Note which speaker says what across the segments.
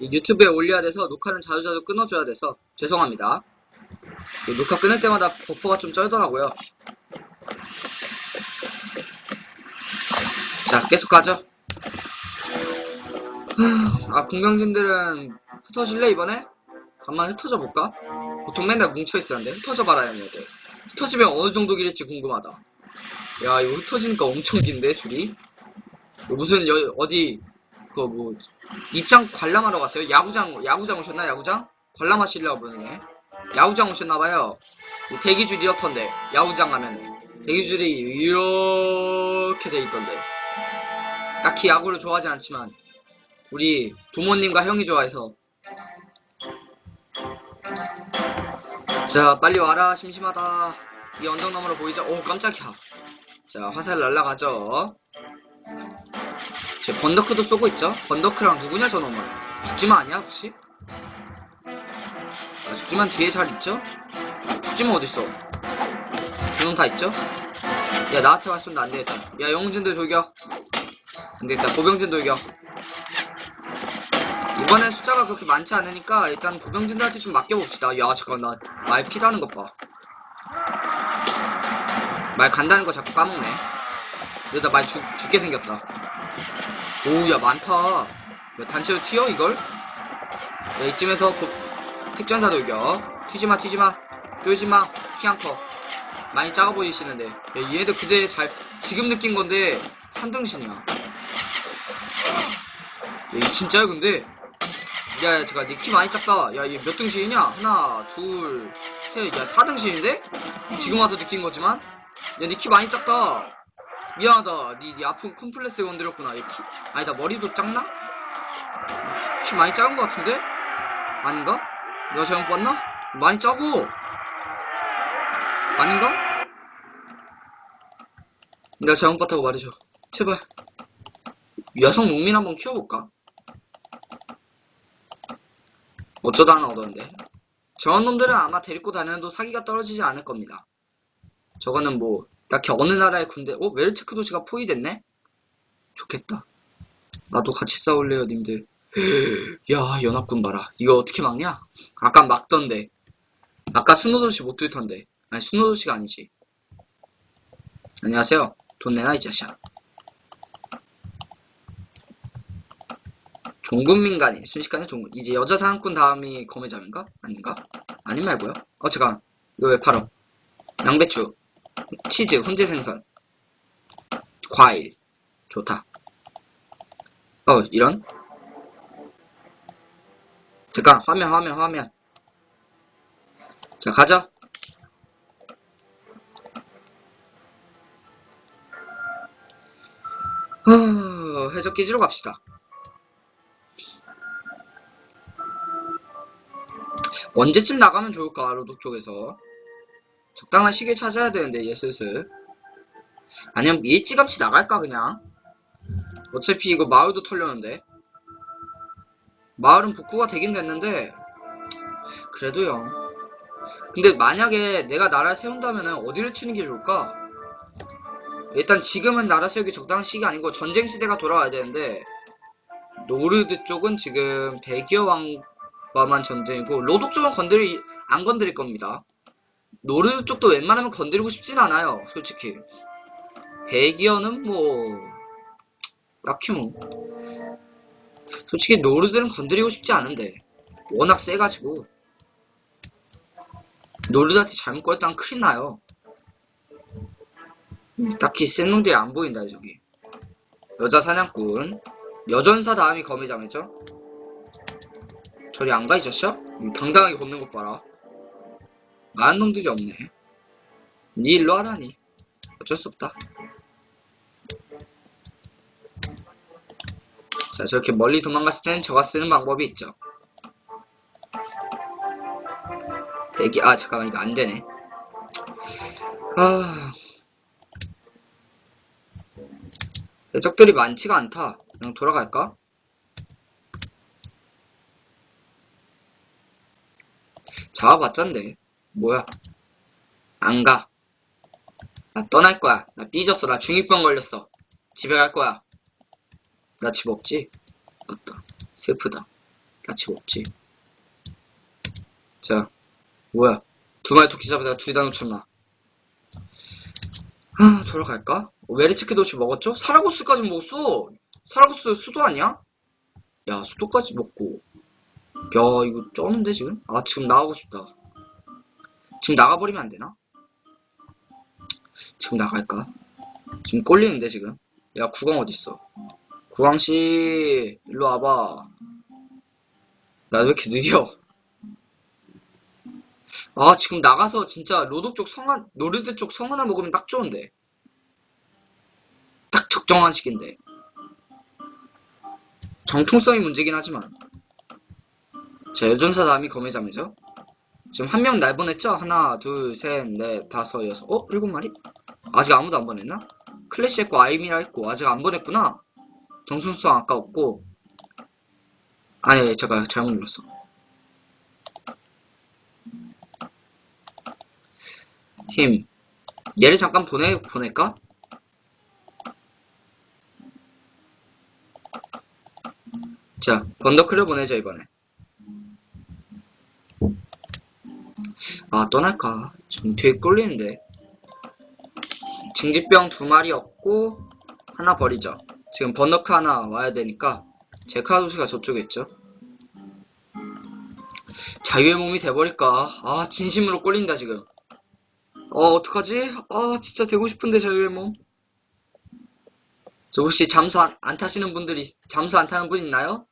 Speaker 1: 유튜브에 올려야 돼서 녹화는 자주자주 끊어줘야 돼서 죄송합니다. 이 녹화 끊을 때마다 버퍼가 좀 쩔더라고요. 자, 계속 가죠. 아, 궁명진들은 흩어질래, 이번에? 간만에 흩어져 볼까? 보통 맨날 뭉쳐있었는데, 흩어져 봐라, 얘네들. 흩어지면 어느 정도 길일지 궁금하다. 야, 이거 흩어지니까 엄청 긴데, 줄이? 무슨, 여, 어디, 그 뭐, 입장 관람하러 갔어요? 야구장, 야구장 오셨나, 야구장? 관람하시려고 그러네. 야구장 오셨나봐요. 이 대기줄 이렇던데, 야구장 가면은. 대기줄이 이렇게 돼 있던데. 딱히 야구를 좋아하지 않지만, 우리 부모님과 형이 좋아해서. 자, 빨리 와라, 심심하다. 이 언덕 너머로 보이죠? 오, 깜짝이야. 자, 화살 날라가죠. 제 번더크도 쏘고 있죠? 번더크랑 누구냐 저놈은? 죽지만 아니야 혹시? 아, 죽지만 뒤에 잘 있죠? 죽지만 어딨어? 두놈 다 있죠? 야 나한테 왔으면 안 되겠다 야 영웅진들 돌격 안 되겠다 보병진 돌격 이번엔 숫자가 그렇게 많지 않으니까 일단 보병진들한테 좀 맡겨봅시다 야 잠깐 나말 피다는 것봐말 간다는 거 자꾸 까먹네 이러다 말 죽, 죽게 생겼다. 오야 많다. 야, 단체로 튀어 이걸? 야, 이쯤에서 보, 특전사 돌격 튀지마 튀지마. 쫄지마. 키한 컷. 많이 작아 보이시는데. 야, 얘네들 그대 잘 지금 느낀 건데 3등신이야. 야, 이 진짜야 근데? 야, 야 잠깐 니키 많이 작다. 야 얘 몇 등신이냐? 하나 둘셋야 4등신인데? 지금 와서 느낀 거지만? 야 니키 많이 작다 미안하다. 니, 니 아픈 콤플렉스에 건드렸구나. 얘 키, 아니다. 머리도 작나? 키 많이 작은 것 같은데? 아닌가? 내가 잘못 봤나? 많이 작고 아닌가? 내가 잘못 봤다고 말해줘. 제발. 여성 농민 한번 키워볼까? 어쩌다 하나 얻었는데. 저런 놈들은 아마 데리고 다녀도 사기가 떨어지지 않을 겁니다. 저거는 뭐 딱히 어느 나라의 군대. 어? 웨르체크 도시가 포위됐네? 좋겠다. 나도 같이 싸울래요 님들. 야 연합군 봐라. 이거 어떻게 막냐? 아까 막던데. 아까 순노도시 못 뚫던데. 아니 순노도시가 아니지. 안녕하세요. 돈 내놔 이 자식아. 종군민간인. 순식간에 종군. 이제 여자 사냥꾼 다음이 검의자인가? 아닌가? 아닌 말고요. 어 잠깐. 이거 왜 팔어 양배추 치즈, 훈제 생선, 과일, 좋다. 어, 이런? 잠깐, 화면, 화면, 화면. 자, 가자. 어, 해적기지로 갑시다. 언제쯤 나가면 좋을까, 로독 쪽에서. 적당한 시기에 찾아야 되는데 얘 슬슬. 아니면 일찌감치 나갈까 그냥? 어차피 이거 마을도 털렸는데. 마을은 복구가 되긴 됐는데 그래도요. 근데 만약에 내가 나라 세운다면 은 어디를 치는 게 좋을까? 일단 지금은 나라 세우기 적당한 시기 아니고 전쟁 시대가 돌아와야 되는데 노르드 쪽은 지금 백여 왕과만 전쟁이고 로독 쪽은 건드리 안 건드릴 겁니다 노르 쪽도 웬만하면 건드리고 싶진 않아요 솔직히. 베기어는 뭐 딱히 뭐. 솔직히 노르들은 건드리고 싶지 않은데 워낙 세가지고. 노르한테 잘못 걸었다면 큰일 나요. 딱히 센 놈들이 안 보인다 저기. 여자 사냥꾼. 여전사 다음이 거미장이죠? 저리 안가이 자식 당당하게 걷는 것 봐라 많은 놈들이 없네. 니 일로 하라니. 어쩔 수 없다. 자, 저렇게 멀리 도망갔을 때는 저가 쓰는 방법이 있죠. 대기, 아, 잠깐만, 이거 안 되네. 아. 적들이 많지가 않다. 그냥 돌아갈까? 잡아봤잔데. 뭐야? 안 가. 나 떠날 거야. 나 삐졌어. 나 중이병 걸렸어. 집에 갈 거야. 나 집 없지? 맞다. 슬프다. 야채 없지. 자, 뭐야. 두 마리 토끼 잡아다가 둘다 놓쳤나. 아, 돌아갈까? 어, 메리츠크 도시 먹었죠? 사라고스까지 먹었어! 사라고스 수도 아니야? 야, 수도까지 먹고. 야, 이거 쩌는데, 지금? 아, 지금 나가고 싶다. 지금 나가버리면 안 되나? 지금 나갈까? 지금 꼴리는데, 지금? 야, 구강 어딨어? 구강씨, 일로 와봐. 나 왜 이렇게 느려? 아, 지금 나가서 진짜 로독 쪽 성한, 노르드 쪽 성 하나 먹으면 딱 좋은데. 딱 적정한 시기인데. 정통성이 문제긴 하지만. 자, 여전사 남이 검의잠이죠? 지금 한 명 날 보냈죠? 하나, 둘, 셋, 넷, 다섯, 여섯. 어? 일곱 마리? 아직 아무도 안 보냈나? 클래시 했고, 아이미라 했고, 아직 안 보냈구나? 정통성 아까 없고. 아니, 제가 잘못 눌렀어. 힘. 얘를 잠깐 보내, 보낼까? 자, 번더크를 보내자, 이번에. 아, 떠날까? 지금 되게 꿀리는데. 징집병 두 마리 없고, 하나 버리죠. 지금 번더크 하나 와야 되니까, 제카 도시가 저쪽에 있죠. 자유의 몸이 돼버릴까? 아, 진심으로 꿀린다, 지금. 어, 어떡하지? 아, 진짜 되고 싶은데, 자유의 몸. 저 혹시 잠수 안, 안 타시는 분들이, 잠수 안 타는 분 있나요?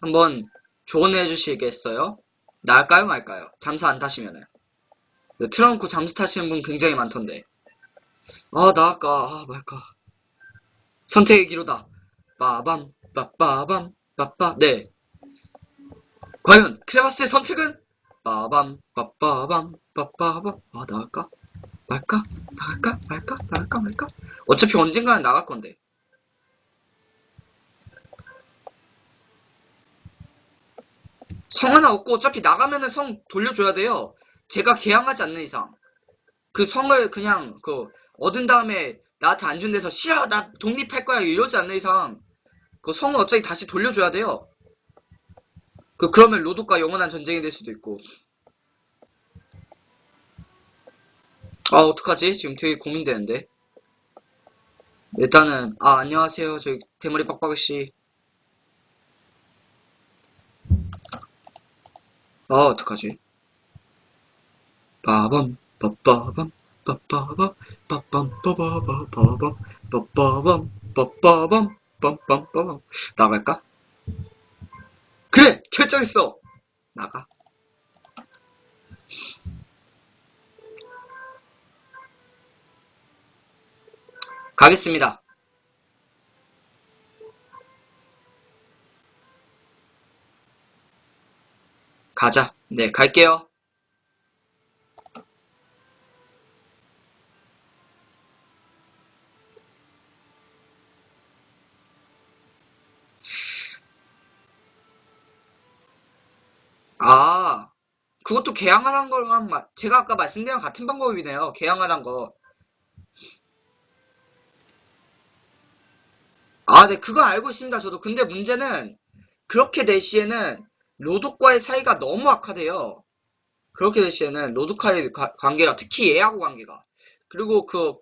Speaker 1: 한번 조언해 주시겠어요? 나을까요, 말까요? 잠수 안 타시면은. 네, 트렁크 잠수 타시는 분 굉장히 많던데. 아, 나을까, 아, 말까. 선택의 기로다. 빠밤, 빠빠밤, 빠빠. 네. 과연, 크레바스의 선택은? 빠밤, 빠빠밤, 빠빠밤. 아, 나갈까? 말까? 나갈까? 말까? 나갈까? 말까? 어차피 언젠가는 나갈 건데. 성 하나 얻고 어차피 나가면은 성 돌려줘야 돼요. 제가 개항하지 않는 이상. 그 성을 그냥 그 얻은 다음에 나한테 안 준 데서 싫어 나 독립할 거야 이러지 않는 이상 그 성을 어차피 다시 돌려줘야 돼요. 그 그러면 로드과 영원한 전쟁이 될 수도 있고. 아 어떡하지? 지금 되게 고민되는데. 일단은 아 안녕하세요 저희 대머리 빡빡이 아 어떡하지? 빠밤 빠빠밤 빠빠밤 빠밤 빠빠밤 빠빠밤 빰빰빠밤. 나갈까? 그래! 결정했어! 나가. 가겠습니다. 가자. 네 갈게요 아, 그것도 개항하는 거랑 마- 제가 아까 말씀드린 같은 방법이네요. 개항하는 거. 아, 네, 그거 알고 있습니다. 저도. 근데 문제는 그렇게 될 시에는 로드과의 사이가 너무 악화돼요. 그렇게 될 시에는 로드과의 가- 관계가 특히 얘하고 관계가 그리고 그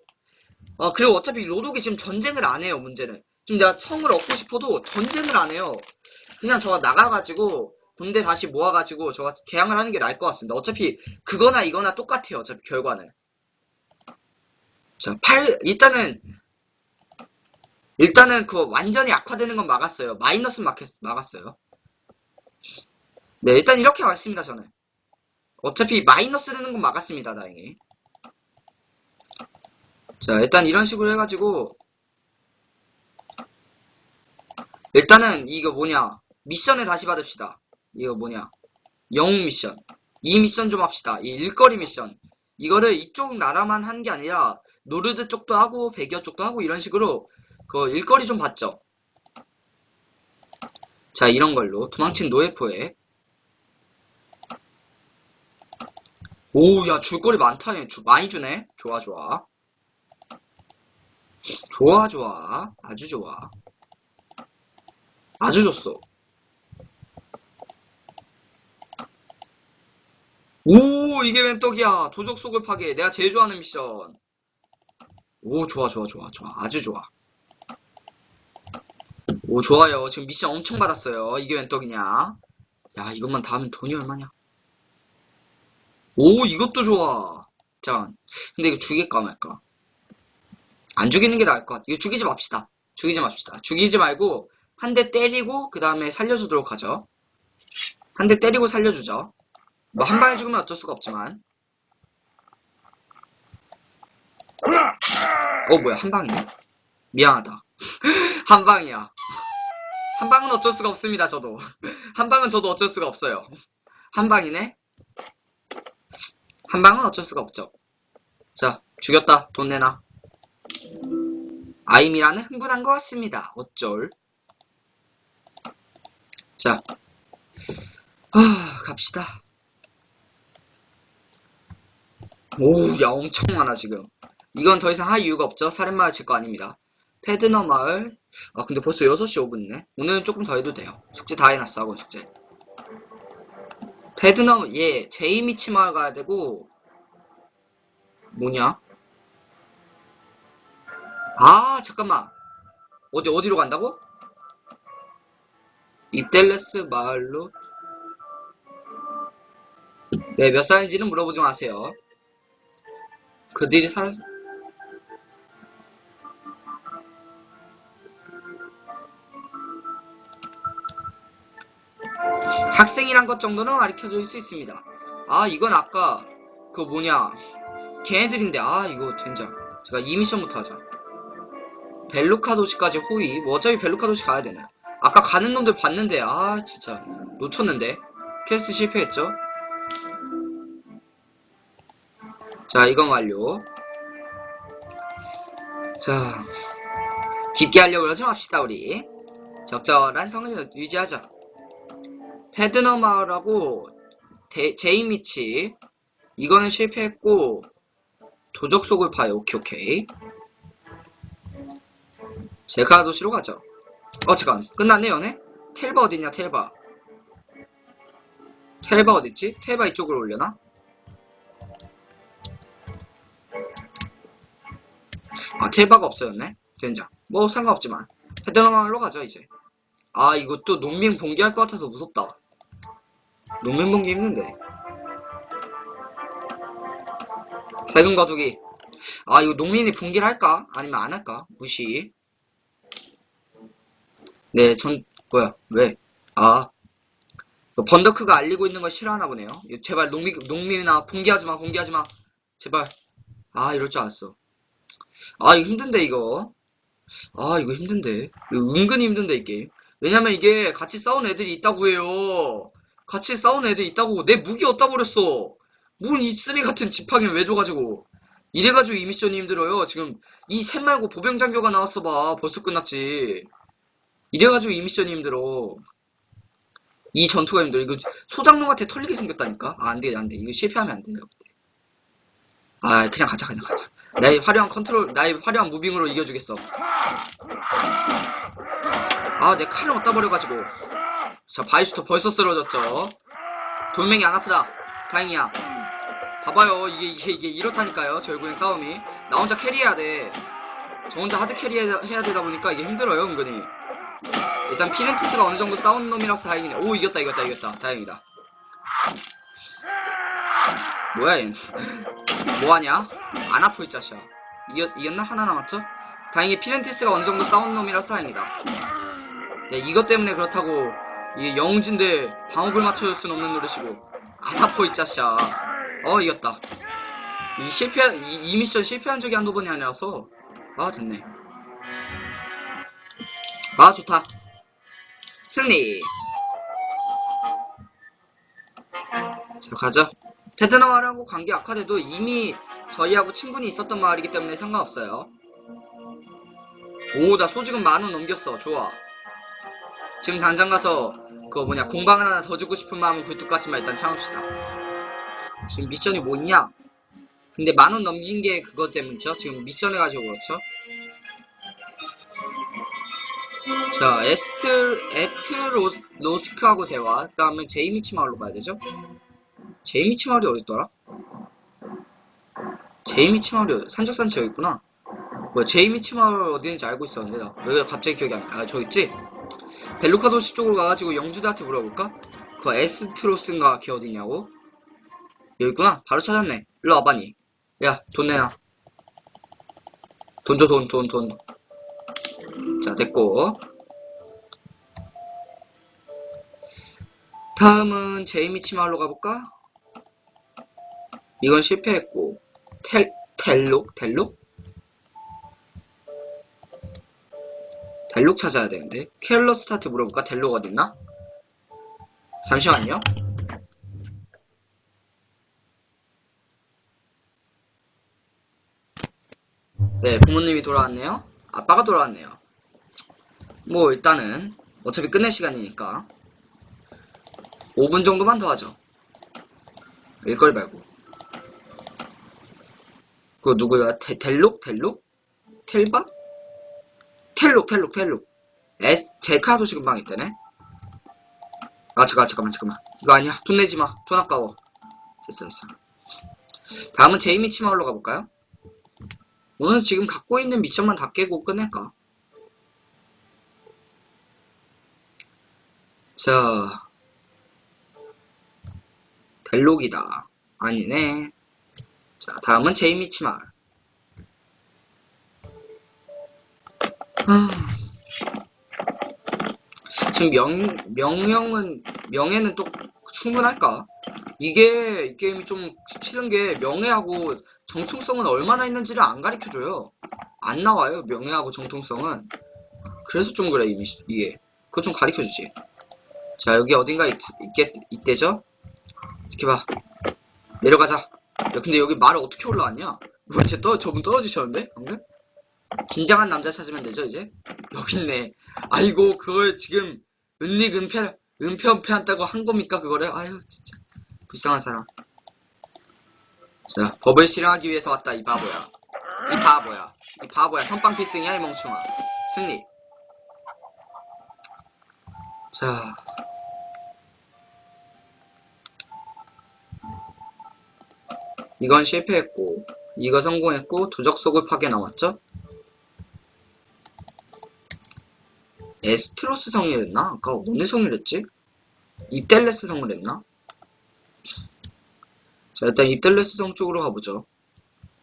Speaker 1: 어, 그리고 어차피 로독이 지금 전쟁을 안 해요. 문제는 지금 내가 청을 얻고 싶어도 전쟁을 안 해요. 그냥 저가 나가가지고 군대 다시 모아가지고 저가 개항을 하는 게 나을 것 같습니다. 어차피 그거나 이거나 똑같아요. 어차피 결과는. 자, 8 일단은 일단은 그 완전히 악화되는 건 막았어요. 마이너스는 막, 막았어요. 네, 일단 이렇게 왔습니다. 저는. 어차피 마이너스 되는 건 막았습니다. 다행히. 자, 일단 이런 식으로 해가지고 일단은 이거 뭐냐 미션을 다시 받읍시다. 이거 뭐냐? 영웅 미션. 이 미션 좀 합시다. 이 일거리 미션. 이거를 이쪽 나라만 한 게 아니라 노르드 쪽도 하고 백여 쪽도 하고 이런 식으로 그 일거리 좀 받죠? 자 이런 걸로. 도망친 노예포에. 오야 줄거리 많다 얘. 주, 많이 주네. 좋아 좋아. 좋아 좋아. 아주 좋아. 아주 좋소 오 이게 웬 떡이야. 도적 속을 파괴. 내가 제일 좋아하는 미션. 오 좋아 좋아 좋아 좋아. 아주 좋아. 오 좋아요. 지금 미션 엄청 받았어요. 이게 웬 떡이냐? 야 이것만 다 하면 돈이 얼마냐? 오 이것도 좋아. 자 근데 이거 죽일까 말까? 안 죽이는 게 나을 것 같아. 이거 죽이지 맙시다. 죽이지 맙시다. 죽이지 말고 한 대 때리고 그 다음에 살려주도록 하죠. 한 대 때리고 살려주죠 뭐 한 방에 죽으면 어쩔 수가 없지만. 어 뭐야 한 방이네. 미안하다. 한 방이야. 한 방은 어쩔 수가 없습니다 저도. 한 방은 저도 어쩔 수가 없어요. 한 방이네? 한 방은 어쩔 수가 없죠. 자 죽였다. 돈 내놔. 아이미라는 흥분한 것 같습니다. 어쩔. 자. 아, 갑시다 오, 야, 엄청 많아, 지금. 이건 더 이상 할 이유가 없죠. 살인마을 제 거 아닙니다. 패드너 마을. 아, 근데 벌써 6시 5분이네. 오늘은 조금 더 해도 돼요. 숙제 다 해놨어, 학원 숙제. 패드너, 예, 제이미치 마을 가야 되고, 뭐냐? 아, 잠깐만. 어디, 어디로 간다고? 입델레스 마을로? 네, 몇 살인지는 물어보지 마세요. 그들이 살아서 학생이란 것 정도는 가르쳐 줄 수 있습니다. 아 이건 아까 그 뭐냐 걔네들인데 아 이거 된장 제가 이 미션부터 하자. 벨루카 도시까지 호위 뭐 어차피 벨루카 도시 가야 되네. 아까 가는 놈들 봤는데 아 진짜 놓쳤는데 퀘스트 실패했죠. 자, 이건 완료. 자, 깊게 하려고 그러지 맙시다, 우리. 적절한 성을 유지하자. 패드너 마을하고 데- 제이미치. 이거는 실패했고, 도적 속을 파요. 오케이, 오케이. 제가 도시로 가죠. 어, 잠깐. 끝났네, 연애? 텔바 어딨냐, 텔바. 텔바 어딨지? 텔바 이쪽으로 올려나? 아 텔바가 없어졌네. 된장. 뭐 상관없지만. 헤드너마을로 가죠 이제. 아또 농민 봉기할 것 같아서 무섭다. 농민 봉기 힘든데. 세금 거두기. 아 이거 농민이 봉기를 할까? 아니면 안 할까? 무시. 네 전 뭐야 왜? 아. 번더크가 알리고 있는 걸 싫어하나 보네요. 제발 농민, 농민아 봉기하지마 봉기하지마. 제발. 아 이럴 줄 알았어 아 이거 힘든데 이거. 아 이거 힘든데. 이거 은근히 힘든데 이 게임. 왜냐면 이게 같이 싸운 애들이 있다고 해요. 같이 싸운 애들이 있다고. 내 무기 얻다 버렸어? 뭔이 쓰레기 같은 지팡이 왜 줘가지고. 이래가지고 이 미션이 힘들어요. 지금 이 셋 말고 보병장교가 나왔어 봐. 벌써 끝났지. 이래가지고 이 미션이 힘들어. 이 전투가 힘들어. 이거 소장농한테 털리게 생겼다니까? 아 안돼 안돼. 이거 실패하면 안돼 아 그냥 가자 그냥 가자 나의 화려한 컨트롤, 나의 화려한 무빙으로 이겨주겠어. 아, 내 칼을 얻다 버려가지고. 자, 바이슈터 벌써 쓰러졌죠. 돌멩이 안 아프다. 다행이야. 봐봐요. 이게, 이게, 이게 이렇다니까요. 결국엔 싸움이. 나 혼자 캐리해야 돼. 저 혼자 하드 캐리 해야 해야 되다 보니까 이게 힘들어요, 은근히. 일단 피렌티스가 어느 정도 싸운 놈이라서 다행이네. 오, 이겼다, 이겼다, 이겼다. 다행이다. 뭐야, 얘. 뭐하냐? 안 아프 이 자식아. 이겼, 이겼나? 하나 남았죠? 다행히 피렌티스가 어느 정도 싸운 놈이라서 다행이다. 네, 이것 때문에 그렇다고 이게 영웅진데 방어를 맞춰줄 순 없는 노릇이고 안 아파 이 자식아. 어 이겼다. 이 실패 이, 이 미션 실패한 적이 한두 번이 아니라서. 아 됐네. 아 좋다. 승리! 자 가자 페드나와라고 관계 악화돼도 이미 저희하고 친분이 있었던 마을이기 때문에 상관없어요. 오, 나 소지금 만원 넘겼어. 좋아. 지금 당장 가서 그거 뭐냐 공방을 하나 더 주고 싶은 마음은 굴뚝 같지만 일단 참읍시다. 지금 미션이 뭐 있냐? 근데 만원 넘긴 게 그것 때문이죠. 지금 미션 해가지고 그렇죠. 자, 에스트 에트로스크하고 대화. 그 다음에 제이미치 마을로 가야 되죠. 제이미치 마을이 어딨더라? 제이미치 마을이 산적산치 여기 있구나 뭐야 제이미치 마을 어디 있는지 알고 있었는데 나 여기가 갑자기 기억이 안나 아 저기 있지? 벨루카 도시 쪽으로 가가지고 영주대한테 물어볼까? 그 에스트로스인가 걔 어디냐고? 여기 있구나 바로 찾았네 일로 와봐니 야 돈 내놔 돈 줘 돈 돈 돈 자 됐고 다음은 제이미치 마을로 가볼까? 이건 실패했고 텔 텔록? 텔록? 델록 찾아야 되는데? 켈러 스타트 물어볼까? 델록 어딨나? 잠시만요. 네 부모님이 돌아왔네요. 아빠가 돌아왔네요. 뭐 일단은 어차피 끝낼 시간이니까. 5분 정도만 더 하죠. 일거리 말고 그거 누구야? 데, 델록? 델록? 텔바? 텔록 텔록 텔록 에스 제카 도시 금방 있다네 아 잠깐 잠깐만 잠깐만 이거 아니야 돈 내지마 돈 아까워 됐어 됐어 다음은 제이미치 마을로 가볼까요? 오늘 지금 갖고 있는 미션만 다 깨고 끝낼까? 자 델록이다 아니네 자 다음은 제이미치 마을 아. 지금 명, 명령은, 명예는 또 충분할까? 이게, 이 게임이 좀 싫은 게 명예하고 정통성은 얼마나 있는지를 안 가르쳐줘요. 안 나와요, 명예하고 정통성은. 그래서 좀 그래, 이, 이게. 그거 좀 가르쳐주지. 자, 여기 어딘가 있, 있겠, 있대죠? 이렇게 봐. 내려가자. 야, 근데 여기 말을 어떻게 올라왔냐? 뭐야, 쟤 떠, 저분 떨어지셨는데? 방금? 긴장한 남자 찾으면 되죠 이제? 여기 있네. 아이고 그걸 지금 은닉 은폐 은폐은폐한다고 한 겁니까 그거를? 아유 진짜. 불쌍한 사람. 자 법을 실행하기 위해서 왔다 이 바보야. 이 바보야. 이 바보야. 선빵 필승이야 이 멍충아. 승리. 자 이건 실패했고 이거 성공했고 도적 속을 파괴 나왔죠 에스트로스 성이랬나? 아까 어느 성이랬지? 입델레스 성을 했나? 자 일단 입델레스 성 쪽으로 가보죠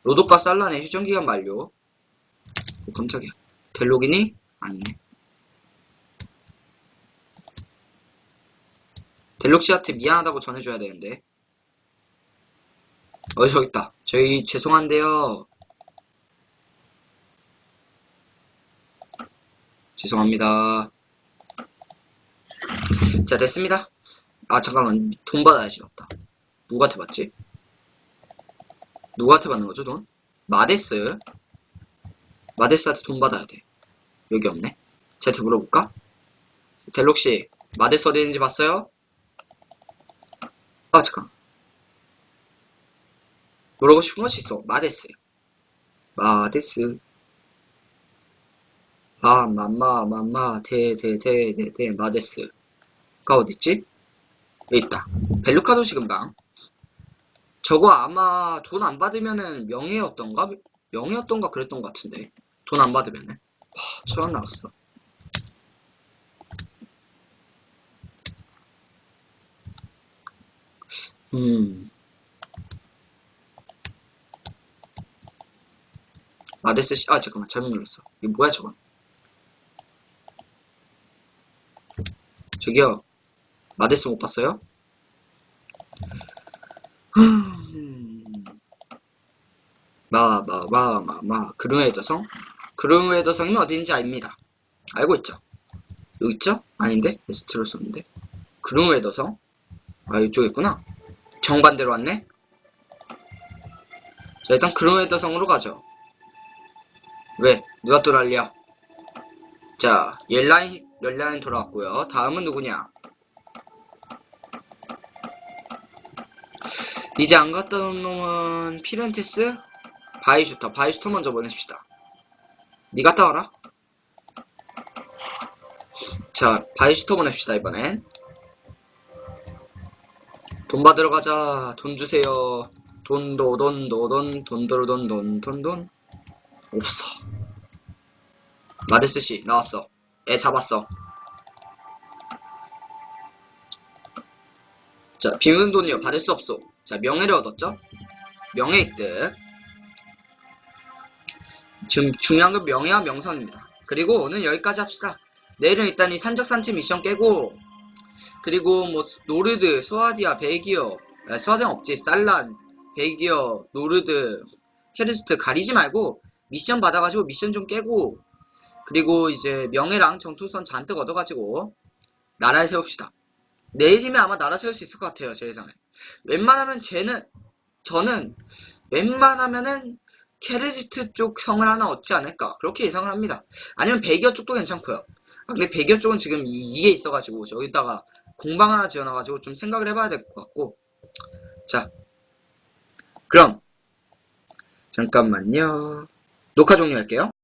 Speaker 1: 로독과 살란의 휴전기간 만료 오, 깜짝이야 델로기니? 아니네 델록씨한테 미안하다고 전해줘야 되는데 어 저기 있다 저희 죄송한데요 죄송합니다. 자, 됐습니다. 아, 잠깐만. 돈 받아야지, 맞다. 누구한테 받지? 누구한테 받는 거죠, 돈? 마데스. 마데스한테 돈 받아야 돼. 여기 없네. 쟤한테 물어볼까? 델록씨, 마데스 어디 있는지 봤어요? 아, 잠깐. 물어보고 싶은 것이 있어. 마데스. 마데스. 아, 맘마, 맘마, 대, 대, 대, 대, 대, 마데스 가 어딨지? 여기 있다. 벨루카 도시 금방. 저거 아마 돈 안 받으면은 명예였던가? 명예였던가 그랬던 것 같은데. 돈 안 받으면은. 와, 천원 나왔어. 음. 마데스 씨, 아, 잠깐만. 잘못 눌렀어. 이거 뭐야, 저건? 저기요 마데스 못 봤어요? 마마마마마 그릉웨더성 그릉웨더성이면 어딘지 압니다 알고 있죠? 여기 있죠? 아닌데? 에스트로스인데 그릉웨더성 아 이쪽에 있구나 정반대로 왔네 자 일단 그릉웨더성으로 가죠 왜? 누가 또 난리야? 자 옐라인 옐라인 돌아왔고요. 다음은 누구냐? 이제 안 갔다 온 놈은 피렌티스? 바이슈터. 바이슈터 먼저 보내십시다. 니 갔다 와라. 자 바이슈터 보냅시다 이번엔. 돈 받으러 가자. 돈 주세요. 돈도 돈도 돈 돈도로 돈 돈 돈 돈. 없어. 마데스 씨 나왔어. 애 잡았어. 자 비문 돈이요 받을 수 없어. 자 명예를 얻었죠? 명예 획득. 지금 중요한 건 명예와 명성입니다. 그리고 오늘 여기까지 합시다. 내일은 일단 이 산적산치 미션 깨고 그리고 뭐 노르드, 스와디아, 베기어, 아, 스와디아 없지, 살란, 베기어, 노르드, 테르스트 가리지 말고 미션 받아가지고 미션 좀 깨고 그리고 이제 명예랑 정통선 잔뜩 얻어가지고 나라에 세웁시다. 내일이면 아마 나라 세울 수 있을 것 같아요, 제 예상에. 웬만하면 쟤는 저는 웬만하면은 케르지트 쪽 성을 하나 얻지 않을까 그렇게 예상을 합니다. 아니면 베기어 쪽도 괜찮고요. 아, 근데 베기어 쪽은 지금 이, 게 있어가지고 저기다가 공방 하나 지어놔가지고 좀 생각을 해봐야 될 것 같고 자 그럼 잠깐만요 녹화 종료할게요